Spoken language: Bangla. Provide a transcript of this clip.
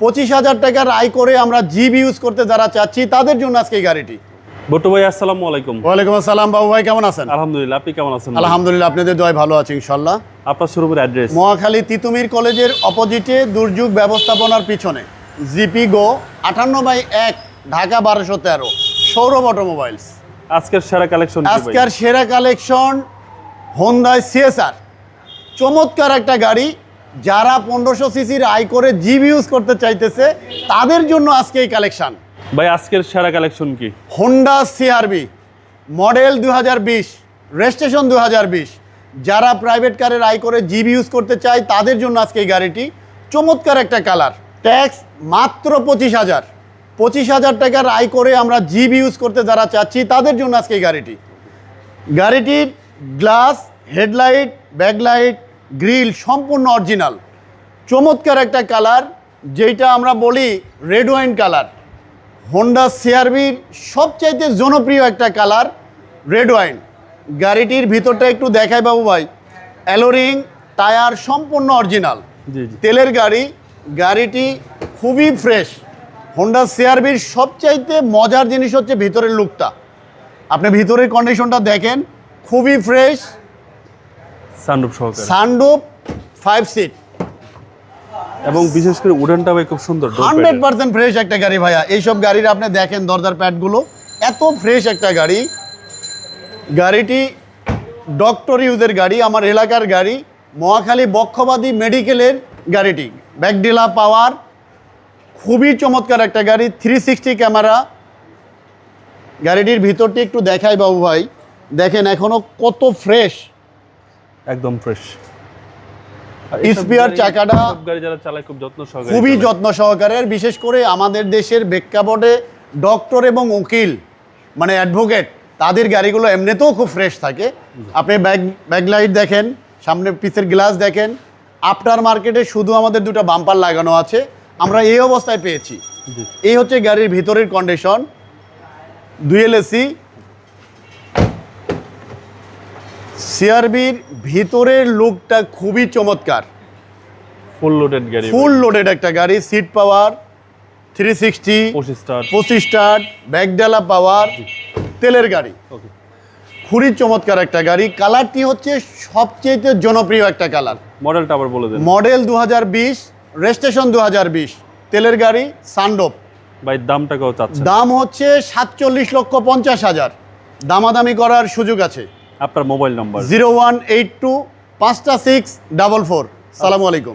পঁচিশ হাজার টাকার আয় করে আমরা জিপ ইউজ করতে যারা চাচ্ছি তাদের জন্য আজকে এই গাড়িটি। বটু ভাই আসসালামু আলাইকুম। ওয়ালাইকুম আসসালাম বাবু ভাই কেমন আছেন? আলহামদুলিল্লাহ আপনি কেমন আছেন আলহামদুলিল্লাহ আপনাদের দয় ভালো আছে ইনশাল্লাহ আপনার শোরুমের অ্যাড্রেস মহাখালী তিতুমির কলেজের অপোজিটে দুর্যোগ ব্যবস্থাপনার পিছনে জিপি গো আটান্ন বাই এক ঢাকা বারোশো তেরো সৌরভ অটোমোবাইলস। আজকের সেরা কালেকশন আজকের সেরা কালেকশন হোন্ডাই সিএসআর চমৎকার একটা গাড়ি যারা পনেরোশো সিসির আয় করে জিপ ইউজ করতে চাইতেছে তাদের জন্য আজকে এই কালেকশন ভাই আজকের সেরা কালেকশন কি? হোন্ডা সিআরবি মডেল দু হাজার বিশ রেজিস্ট্রেশন দু হাজার বিশ। যারা প্রাইভেট কারের আয় করে জিবি ইউজ করতে চায় তাদের জন্য আজকে এই গাড়িটি। চমৎকার একটা কালার ট্যাক্স মাত্র পঁচিশ হাজার। পঁচিশ হাজার টাকার আয় করে আমরা জিবি ইউজ করতে যারা চাচ্ছি তাদের জন্য আজকে এই গাড়িটি। গাড়িটির গ্লাস হেডলাইট ব্যাকলাইট গ্রিল সম্পূর্ণ অরিজিনাল। চমৎকার একটা কালার যেটা আমরা বলি রেড ওয়াইন কালার। হোন্ডা সিআরবির সবচাইতে জনপ্রিয় একটা কালার রেড ওয়াইন। গাড়িটির ভিতরটা একটু দেখাই বাবু ভাই। অ্যালোরিং টায়ার সম্পূর্ণ অরিজিনাল। তেলের গাড়ি গাড়িটি খুবই ফ্রেশ। হোন্ডা সিআরবির সবচাইতে মজার জিনিস হচ্ছে ভিতরের লুকটা। আপনি ভিতরের কন্ডিশনটা দেখেন খুবই ফ্রেশ। সানরুফ সহকারে। সানডুপ ফাইভ সিট এবং বিশেষ করে উডেনটা ভাই খুব সুন্দর হান্ড্রেড। পার্সেন্ট ফ্রেশ একটা গাড়ি ভাইয়া। এইসব গাড়ির আপনি দেখেন দরজার প্যাডগুলো এত ফ্রেশ একটা গাড়ি। গাড়িটি ডক্টর ইউজের গাড়ি আমার এলাকার গাড়ি। মহাখালী বক্ষবাদী মেডিকেলের গাড়িটি। ব্যাকডিলা পাওয়ার। খুবই চমৎকার একটা গাড়ি থ্রি সিক্সটি ক্যামেরা। গাড়িটির ভিতরটি একটু দেখাই বাবু ভাই। দেখেন এখনও কত ফ্রেশ একদম ফ্রেশ Spare চাকাটা গাড়ি যারা চালায় খুব যত্ন সহকারে খুবই যত্ন সহকারে বিশেষ করে আমাদের দেশের প্রেক্ষাপটে ডক্টর এবং উকিল মানে অ্যাডভোকেট তাদের গাড়িগুলো এমনিতেও খুব ফ্রেশ থাকে। আপনি ব্যাক ব্যাকলাইট দেখেন সামনে পিসের গ্লাস দেখেন আফটার মার্কেটে শুধু আমাদের দুটো বাম্পার লাগানো আছে। আমরা এই অবস্থায় পেয়েছি। এই হচ্ছে গাড়ির ভিতরের কন্ডিশন দুয়েল এসি সিআরবির ভিতরের লুকটা খুবই চমৎকার। ফুল লোডেড গাড়ি ফুল লোডেড একটা গাড়ি সিট পাওয়ার থ্রি সিক্সটি পঁচিশ স্টার ব্যাকডালা পাওয়ার তেলের গাড়ি। খুবই চমৎকার একটা গাড়ি। কালারটি হচ্ছে সবচেয়ে জনপ্রিয় একটা কালার। মডেলটা আবার বলে দেন। মডেল দু হাজার বিশ রেজিস্ট্রেশন দু হাজার বিশ তেলের গাড়ি সানডোপ ভাই দামটা চাচ্ছে দাম হচ্ছে সাতচল্লিশ লক্ষ পঞ্চাশ হাজার। দামাদামি করার সুযোগ আছে। আপনার mobile number. Zero one eight two পাঁচটা সিক্স ডাবল ফোর। সালামু আলাইকুম।